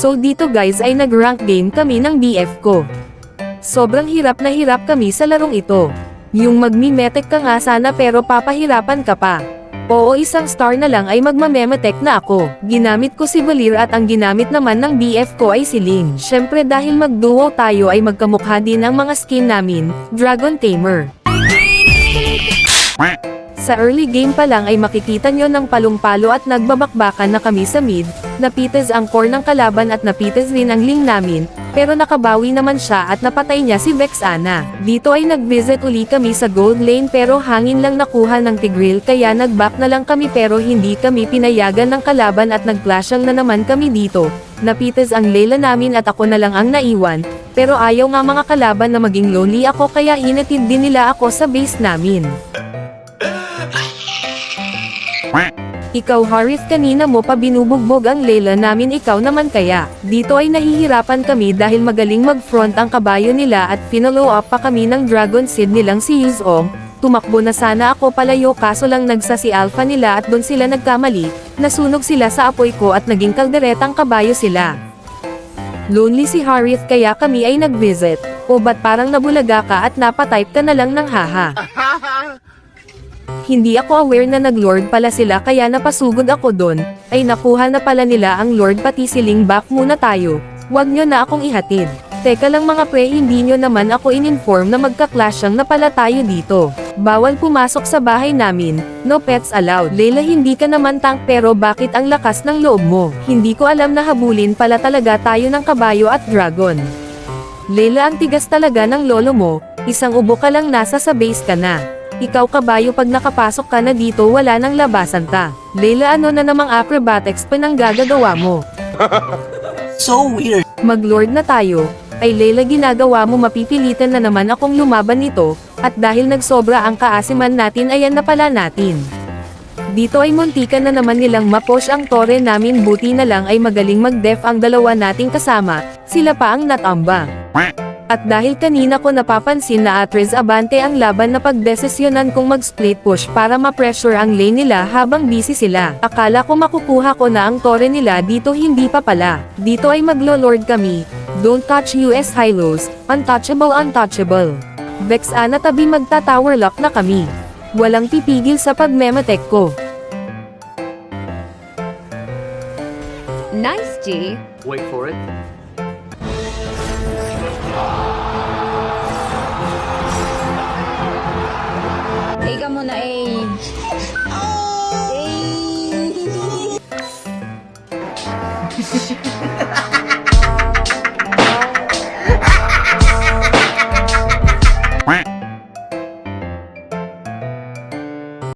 So dito guys ay nag-rank game kami ng BF ko. Sobrang hirap na hirap kami sa larong ito. Yung magmimetek ka nga sana pero papahirapan ka pa. Oo isang star na lang ay magmamemetek na ako. Ginamit ko si Valir at ang ginamit naman ng BF ko ay si Ling. Syempre dahil magduo tayo ay magkamukha din ang mga skin namin, Dragon Tamer. Sa early game pa lang ay makikita nyo ng palong-palo at nagbabakbakan na kami sa mid, napitas ang core ng kalaban at napitas rin ang ling namin, pero nakabawi naman siya at napatay niya si Vexana. Dito ay nag-visit uli kami sa gold lane pero hangin lang nakuha ng Tigril kaya nag-back na lang kami pero hindi kami pinayagan ng kalaban at nag-clashal na naman kami dito. Napitas ang Layla namin at ako na lang ang naiwan, pero ayaw nga mga kalaban na maging lonely ako kaya hinatid din nila ako sa base namin. Ikaw Harith kanina mo pa binubugbog ang Layla namin ikaw naman kaya. Dito ay nahihirapan kami dahil magaling mag-front ang kabayo nila at pinalo up pa kami ng Dragon Seed nilang si Yuzong. Tumakbo na sana ako palayo kaso lang nagsa si Alpha nila at doon sila nagkamali, nasunog sila sa apoy ko at naging kalderetang kabayo sila. Lonely si Harith kaya kami ay nag-visit. O ba't parang nabulaga ka at napatype ka na lang ng haha. Hindi ako aware na nag-lord pala sila kaya napasugod ako doon, ay nakuha na pala nila ang lord pati siling back muna tayo, wag nyo na akong ihatid. Teka lang mga pre hindi nyo naman ako in-inform na magka-clash na pala tayo dito. Bawal pumasok sa bahay namin, no pets allowed. Layla hindi ka naman tank pero bakit ang lakas ng loob mo? Hindi ko alam na habulin pala talaga tayo ng kabayo at dragon. Layla ang tigas talaga ng lolo mo, isang ubo ka lang nasa sa base ka na. Ikaw kabayo pag nakapasok ka na dito wala nang labasan ta. Layla ano na namang acrobatics pa nang gagagawa mo? So weird. Mag-lord na tayo, ay Layla ginagawa mo mapipilitan na naman akong lumaban nito, at dahil nagsobra ang kaasiman natin ayan na pala natin. Dito ay muntikan na naman nilang maposh ang tore namin buti na lang ay magaling mag-def ang dalawa nating kasama, sila pa ang natamba. At dahil kanina ko napapansin na Atres Abante ang laban na pagdesisyonan kong mag-split push para ma-pressure ang lane nila habang busy sila. Akala ko makukuha ko na ang tore nila dito hindi pa pala. Dito ay maglo-lord kami. Don't touch US Hylos, untouchable untouchable. Vex ana tabi magta-tower lock na kami. Walang pipigil sa pagmematek ko. Nice, G. Wait for it. Ika muna eh. Eh.